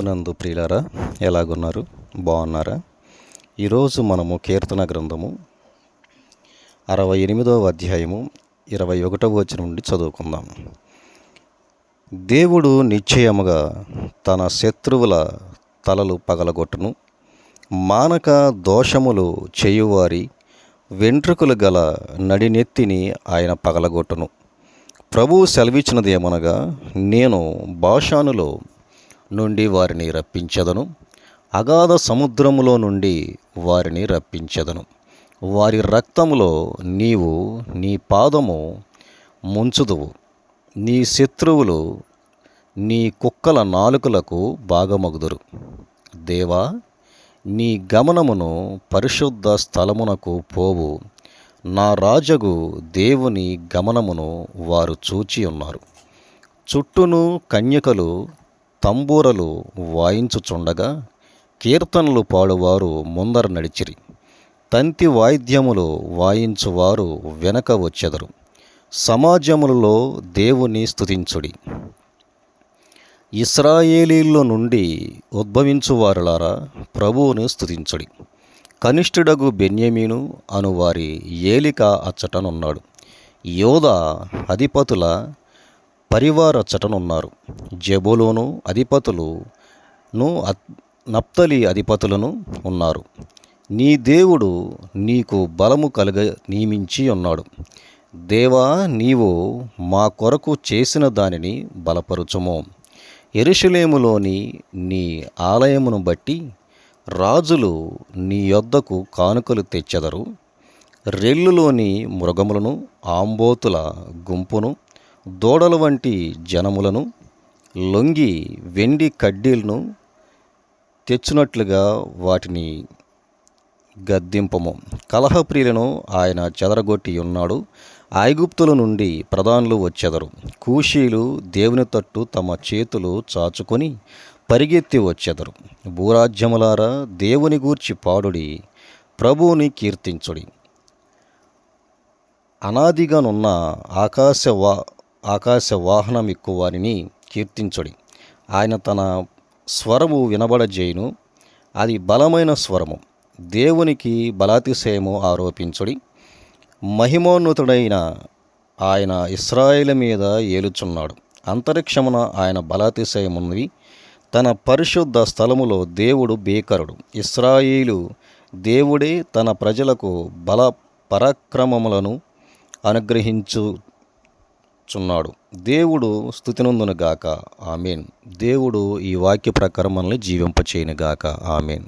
నందు ప్రియులారా ఎలాగున్నారు? బాగున్నారా? ఈరోజు మనము కీర్తన గ్రంథము అరవై ఎనిమిదవ అధ్యాయము ఇరవై ఒకటవ వచ్చిన నుండి చదువుకుందాం. దేవుడు నిశ్చయముగా తన శత్రువుల తలలు పగలగొట్టును మానక దోషములు చేయువారి వెంట్రుకలు గల నడినెత్తిని ఆయన పగలగొట్టును. ప్రభువు సెలవిచ్చినది ఏమనగా నేను భాషానులో నుండి వారిని రప్పించదను. అగాధ సముద్రములో నుండి వారిని రప్పించదను. వారి రక్తములో నీవు నీ పాదము ముంచుదువు. నీ శత్రువులు నీ కుక్కల నాలుకలకు భాగమగుదురు. దేవా నీ గమనమును పరిశుద్ధ స్థలమునకు పోవు. నా రాజగు దేవుని గమనమును వారు చూచి ఉన్నారు చుట్టూను కన్యకలు తంబూరలు వాయించుచుండగా కీర్తనలు పాడువారు ముందర నడిచిరి. తంతి వాయిద్యములు వాయించువారు వెనక వచ్చెదరు. సమాజములలో దేవుని స్థుతించుడి ఇస్రాయేలీల్లో నుండి ఉద్భవించువారులారా ప్రభువును స్థుతించుడి కనిష్ఠుడగు బెన్యమీను అను వారి ఏలిక అచ్చటనున్నాడు. యోధ అధిపతుల పరివారచ్చటనున్నారు. జబులోను అధిపతులును నప్తలి అధిపతులను ఉన్నారు. నీ దేవుడు నీకు బలము కలుగ నియమించి ఉన్నాడు. దేవా నీవు మా కొరకు చేసిన దానిని బలపరుచుము. ఎరుషులేములోని నీ ఆలయమును బట్టి రాజులు నీ యొద్దకు కానుకలు తెచ్చెదరు. రెల్లులోని మృగములను ఆంబోతుల గుంపును దూడల వంటి జనములను లొంగి వెండి కడ్డీలను తెచ్చినట్లుగా వాటిని గద్దింపము. కలహప్రియులను ఆయన చెదరగొట్టి ఉన్నాడు. ఐగుప్తుల నుండి ప్రధానులు వచ్చెదరు. కూషీలు దేవుని తట్టు తమ చేతులు చాచుకొని పరిగెత్తి వచ్చెదరు. భూరాజ్యములారా దేవుని గూర్చి పాడుడి ప్రభువుని కీర్తించుడి. అనాదిగానున్న ఆకాశ వా ఆకాశ వాహనం ఎక్కువారిని కీర్తించుడి. ఆయన తన స్వరము వినబడజేయును. అది బలమైన స్వరము. దేవునికి బలాతిశయము ఆరోపించుడి. మహిమోన్నతుడైన ఆయన ఇస్రాయేల్ మీద ఏలుచున్నాడు. అంతరిక్షమున ఆయన బలాతిశయమున్నది. తన పరిశుద్ధ స్థలములో దేవుడు బేకరుడు ఇస్రాయేలు దేవుడే తన ప్రజలకు బల పరాక్రమములను అనుగ్రహించు చున్నాడు దేవుడు స్థుతినందునుగాక ఆమెన్. దేవుడు ఈ వాక్య ప్రకారం మనల్ని జీవింపచేయనుగాక ఆమెన్.